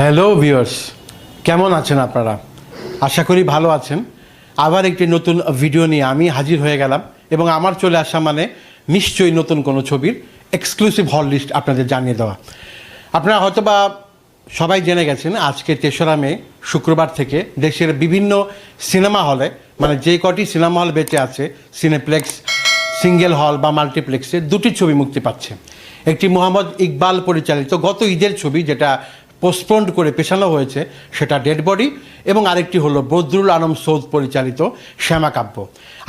Hello viewers কেমন আছেন আপনারা? আশা করি ভালো আছেন। আবার একটি নতুন ভিডিও নিয়ে আমি হাজির হয়ে গেলাম এবং আমার চলে আসা মানে নিশ্চয়ই নতুন কোনো ছবির এক্সক্লুসিভ হল লিস্ট আপনাদের জানিয়ে দেওয়া। আপনারা হয়তোবা সবাই জেনে গেছেন, আজকে তেসরা মে, শুক্রবার থেকে দেশের বিভিন্ন সিনেমা হলে মানে যে কটি সিনেমা হল বেঁচে আছে সিনেপ্লেক্স সিঙ্গেল হল বা মাল্টিপ্লেক্সে দুটি ছবি মুক্তি পাচ্ছে। একটি মোহাম্মদ ইকবাল পরিচালিত গত ঈদের ছবি, যেটা পোস্টপন্ড করে পেছানো হয়েছে, সেটা ডেড বডি এবং আরেকটি হলো বদরুল আলম সৌদ পরিচালিত শ্যামাকাব্য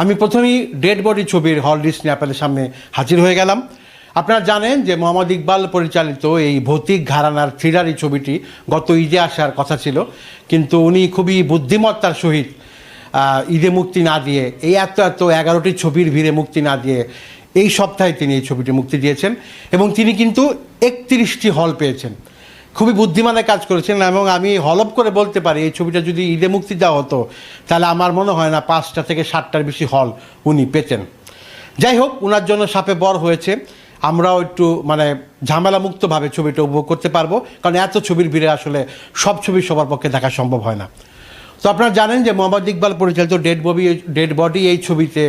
আমি প্রথমেই ডেড বডি ছবির হল লিস্ট নিয়ে আপনাদের সামনে হাজির হয়ে গেলাম। আপনারা জানেন যে মোহাম্মদ ইকবাল পরিচালিত এই ভৌতিক ঘারানার থ্রিলার ছবিটি গত ঈদে আসার কথা ছিল, কিন্তু উনি খুবই বুদ্ধিমত্তার সহিত ঈদে মুক্তি না দিয়ে, এই এত এত এগারোটি ছবির ভিড়ে মুক্তি না দিয়ে এই সপ্তাহে তিনি এই ছবিটি মুক্তি দিয়েছেন এবং তিনি কিন্তু একত্রিশটি হল পেয়েছেন। খুবই বুদ্ধিমানের কাজ করেছেন এবং আমি হলপ করে বলতে পারি, এই ছবিটা যদি ঈদে মুক্তি দেওয়া হতো, তাহলে আমার মনে হয় না পাঁচটা থেকে সাতটার বেশি হল উনি পেতেন। যাই হোক ওনার জন্য সাপে বর হয়েছে। আমরাও একটু মানে ঝামেলা মুক্তভাবে ছবিটা উপভোগ করতে পারব, কারণ এত ছবির ভিড়ে আসলে সব ছবি সবার পক্ষে দেখা সম্ভব হয় না। তো আপনারা জানেন যে মোহাম্মদ ইকবাল পরিচালিত ডেড বডি ডেড বডি এই ছবিতে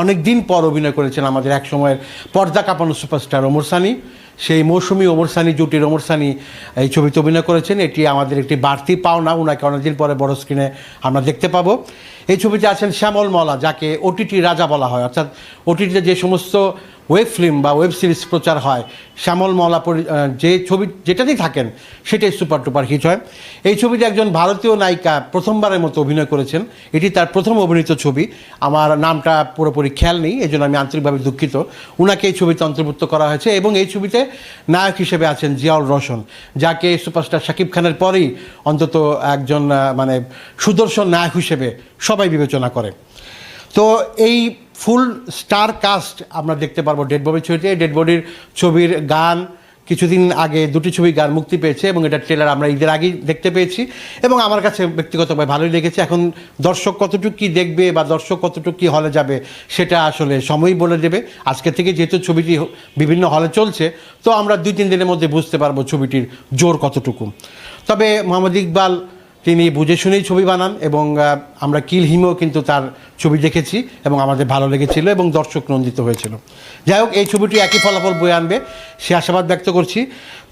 অনেক দিন পর অভিনয় করেছেন আমাদের এক সময়ের পর্দা কাঁপানো সুপারস্টার ওমর সানি। সেই মৌসুমি ওমর সানি জুটির ওমর সানি এই ছবিতে অভিনয় করেছেন, এটি আমাদের একটি বাড়তি পাওনা ওনাকে অনেকদিন পরে বড় স্ক্রিনে আমরা দেখতে পাবো। এই ছবিতে আছেন শ্যামল মলা, যাকে ওটিটি রাজা বলা হয়। অর্থাৎ ওটিটিতে যে সমস্ত ওয়েব ফিল্ম বা ওয়েব সিরিজ প্রচার হয়। শ্যামল মলা পরি- যে ছবি, যেটাতেই থাকেন, সেটাই সুপার টুপার হিট হয়। এই ছবিতে একজন ভারতীয় নায়িকা প্রথমবারের মতো অভিনয় করেছেন। এটি তার প্রথম অভিনীত ছবি। আমার নামটা পুরোপুরি খেয়াল নেই এই জন্য আমি আন্তরিকভাবে দুঃখিত। উনাকে এই ছবিতে অন্তর্ভুক্ত করা হয়েছে এবং এই ছবিতে নায়ক হিসেবে আছেন জিয়াউল রোশন যাকে সুপারস্টার শাকিব খানের পরেই অন্তত একজন মানে সুদর্শন নায়ক হিসেবে সবাই বিবেচনা করে। তো এই ফুল স্টার কাস্ট আমরা দেখতে পারব ডেড বডির ছবিতে। ডেড বডির ছবির গান কিছুদিন আগে দুটি ছবি গান মুক্তি পেয়েছে এবং এটা ট্রেলার আমরা ঈদের আগেই দেখতে পেয়েছি এবং আমার কাছে ব্যক্তিগতভাবে ভালোই লেগেছে। এখন দর্শক কতটুকু কী দেখবে বা দর্শক কতটুকু কী হলে যাবে সেটা আসলে সময়ই বলে দেবে। আজকে থেকে যেহেতু ছবিটি বিভিন্ন হলে চলছে, তো আমরা দুই তিন দিনের মধ্যে বুঝতে পারব ছবিটির জোর কতটুকু। তবে মোহাম্মদ ইকবাল তিনি বুঝে শুনেই ছবি বানান এবং আমরা কিল হিমেও কিন্তু তার ছবি দেখেছি এবং আমাদের ভালো লেগেছিল এবং দর্শক নন্দিত হয়েছিল। যাই হোক, এই ছবিটি একই ফলাফল বয়ে আনবে, সে আশাবাদ ব্যক্ত করছি।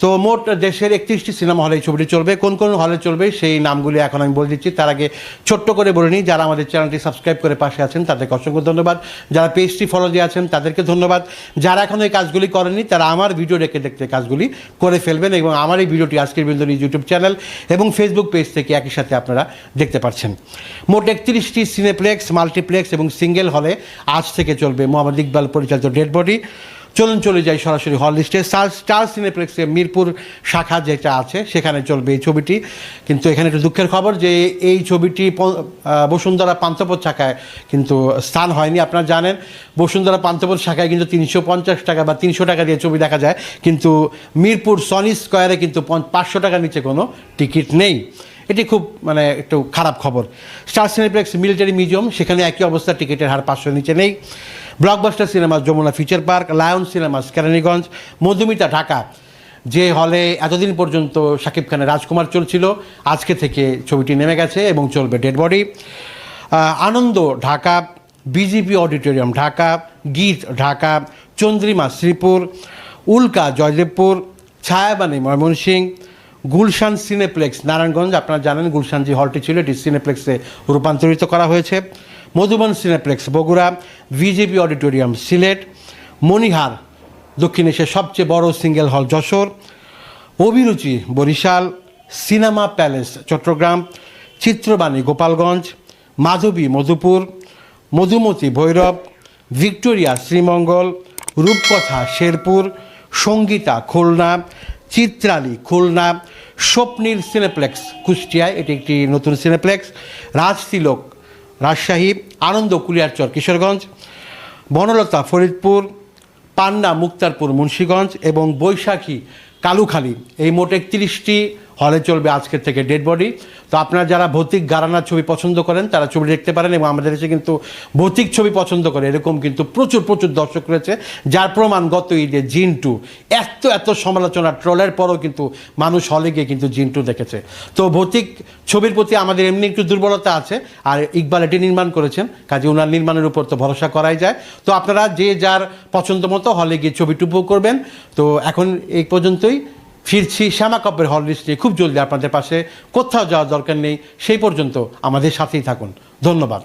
তো মোট দেশের একত্রিশটি সিনেমা হলে এই ছবিটি চলবে, কোন কোন হলে চলবে সেই নামগুলি এখন আমি বলে দিচ্ছি। তার আগে ছোট্ট করে বলে নিই, যারা আমাদের চ্যানেলটি সাবস্ক্রাইব করে পাশে আছেন, তাদেরকে অসংখ্য ধন্যবাদ। যারা পেজটি ফলো দিয়ে আছেন, তাদেরকে ধন্যবাদ। যারা এখন এই কাজগুলি করেননি, তারা আমার ভিডিও দেখে দেখতে কাজগুলি করে ফেলবেন এবং আমার এই ভিডিওটি আজকের বিন্দুর ইউটিউব চ্যানেল এবং ফেসবুক পেজ থেকে একই সাথে আপনারা দেখতে পাচ্ছেন। মোট একত্রিশটি সিনেপ্লেক্স, মাল্টিপ্লেক্স এবং সিঙ্গেল হলে আজ থেকে চলবে মোহাম্মদ ইকবাল পরিচালিত ডেড বডি। চলুন চলে যাই সরাসরি হল লিস্টে। স্টার স্টার সিনেপ্লেক্সে মিরপুর শাখা যেটা আছে, সেখানে চলবে এই ছবিটি। কিন্তু এখানে একটু দুঃখের খবর যে এই ছবিটি বসুন্ধরা পান্থপথ শাখায় কিন্তু স্থান হয়নি, আপনারা জানেন। বসুন্ধরা পান্থপথ শাখায় কিন্তু তিনশো পঞ্চাশ টাকা বা তিনশো টাকা দিয়ে ছবি দেখা যায়। কিন্তু মিরপুর সনি স্কোয়ারে কিন্তু পাঁচশো টাকার নিচে কোনো টিকিট নেই। এটি খুব মানে একটু খারাপ খবর। স্টার সিনেপ্লেক্স মিলিটারি মিউজিয়াম, সেখানে একই অবস্থা, টিকিটের হার পাঁচশোর নিচে নেই। Blockbuster cinema Jamuna future park Lion Cinemas Keraniganj, Madhumita Dhaka. যে হলে এতদিন পর্যন্ত শাকিব খানের রাজকুমার চলছিল, আজকে থেকে ছবিটি নেমে গেছে এবং চলবে dead body. Ananda Dhaka, BGP auditorium Dhaka, Geet Dhaka, Chandrima Sreepur, Ulka Joydebpur, Chhayabani Mymensingh Gulshan cineplex, Narayanganj, আপনারা জানেন গুলশান যে হলটি ছিল, এটি সিনেপ্লেক্সে রূপান্তরিত করা হয়েছে। Madhuban cineplex, Bogura, BJP auditorium, Sylhet, Monihar, দক্ষিণ এশিয়ার সবচেয়ে বড় single hall Jessore, Abhiruchi, Barishal, cinema palace, Chittagong, Chitrabani, Gopalganj, Madhabi, Madhupur, Madhumati, Bhairab, Victoria, Sreemangal, Rupkatha, Sherpur, Sangeeta, Khulna Chitrali, Khulna Swapnir cineplex, কুষ্টিয়ায় এটি একটি নতুন cineplex. Rajtilak, Rajshahi, Ananda Kuliarchar Kishoreganj. Banalata, Faridpur, Panna, Muktarpur, Munshiganj এবং বৈশাখী, কালুখালী। এই মোট একত্রিশটি হলে চলবে আজকের থেকে ডেড বডি তো আপনারা যারা ভৌতিক গারানার ছবি পছন্দ করেন, তারা ছবি দেখতে পারেন এবং আমাদের দেশে কিন্তু ভৌতিক ছবি পছন্দ করে, এরকম কিন্তু প্রচুর প্রচুর দর্শক রয়েছে, যার প্রমাণ গত ঈদে জিন টু এত এত সমালোচনা ট্রলের পরও কিন্তু মানুষ হলে গিয়ে কিন্তু জিন টু দেখেছে। তো ভৌতিক ছবির প্রতি আমাদের এমনি একটু দুর্বলতা আছে, আর ইকবাল এটি নির্মাণ করেছেন, কাজে ওনার নির্মাণের উপর তো ভরসা করাই যায়। তো আপনারা যে যার পছন্দ মতো হলে গিয়ে ছবিটি উপভোগ করবেন। তো এখন এই পর্যন্তই। ফিরছি, শ্যামা কাপের হল লিস্ট নিয়ে খুব জলদি আপনাদের পাশে কোথাও যাওয়ার দরকার নেই, সেই পর্যন্ত আমাদের সাথেই থাকুন। ধন্যবাদ।